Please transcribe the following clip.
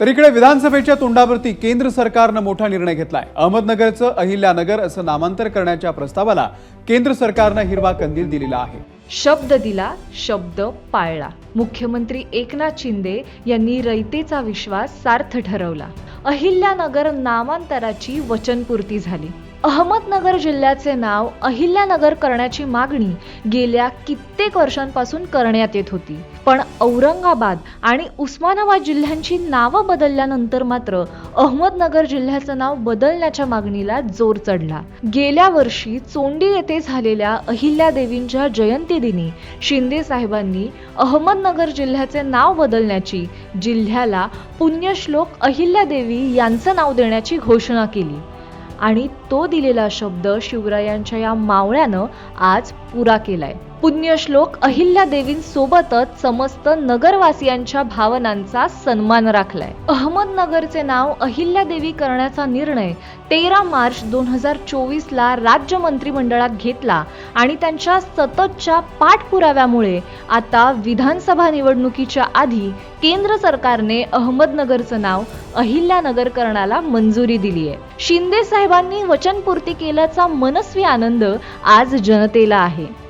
तर इकडे विधानसभेच्या तोंडावरती केंद्र सरकारनं मोठा निर्णय घेतलाय. अहमदनगरचं अहिल्यानगर असं नामांतर करण्याच्या प्रस्तावाला केंद्र सरकारनं हिरवा कंदील दिलेला आहे. शब्द दिला शब्द पाळला. मुख्यमंत्री एकनाथ शिंदे यांनी रयतेचा विश्वास सार्थ ठरवला. अहिल्यानगर नामांतराची वचनपूर्ती झाली. अहमदनगर जिल्ह्याचे नाव अहिल्यानगर करण्याची मागणी गेल्या कित्येक वर्षांपासून करण्यात येत होती. पण औरंगाबाद आणि उस्मानाबाद जिल्ह्यांची नावं बदलल्यानंतर मात्र अहमदनगर जिल्ह्याचं नाव बदलण्याच्या मागणीला जोर चढला. गेल्या वर्षी चोंडी येथे झालेल्या अहिल्यादेवींच्या जयंतीदिनी शिंदे साहेबांनी अहमदनगर जिल्ह्याचे नाव बदलण्याची जिल्ह्याला पुण्यश्लोक अहिल्यादेवी यांचं नाव देण्याची घोषणा केली. आणि तो दिलेला शब्द शिवरायांच्या या मावळ्यानं आज पुरा केलाय. पुण्यश्लोक अहिल्यादेवींसोबतच समस्त नगरवासियांच्या भावनांचा सन्मान राखलाय. अहमदनगरचे नाव अहिल्यादेवी करण्याचा निर्णय तेरा मार्च दोन हजार चोवीस ला राज्य मंत्रिमंडळात घेतला आणि त्यांच्या सततच्या पाठपुराव्यामुळे आता विधानसभा निवडणुकीच्या आधी केंद्र सरकारने अहमदनगरचं नाव अहिल्यानगर करण्याला मंजुरी दिली आहे शिंदे साहेबांनी वचनपूर्ती केल्याचा मनस्वी आनंद आज जनतेला आहे.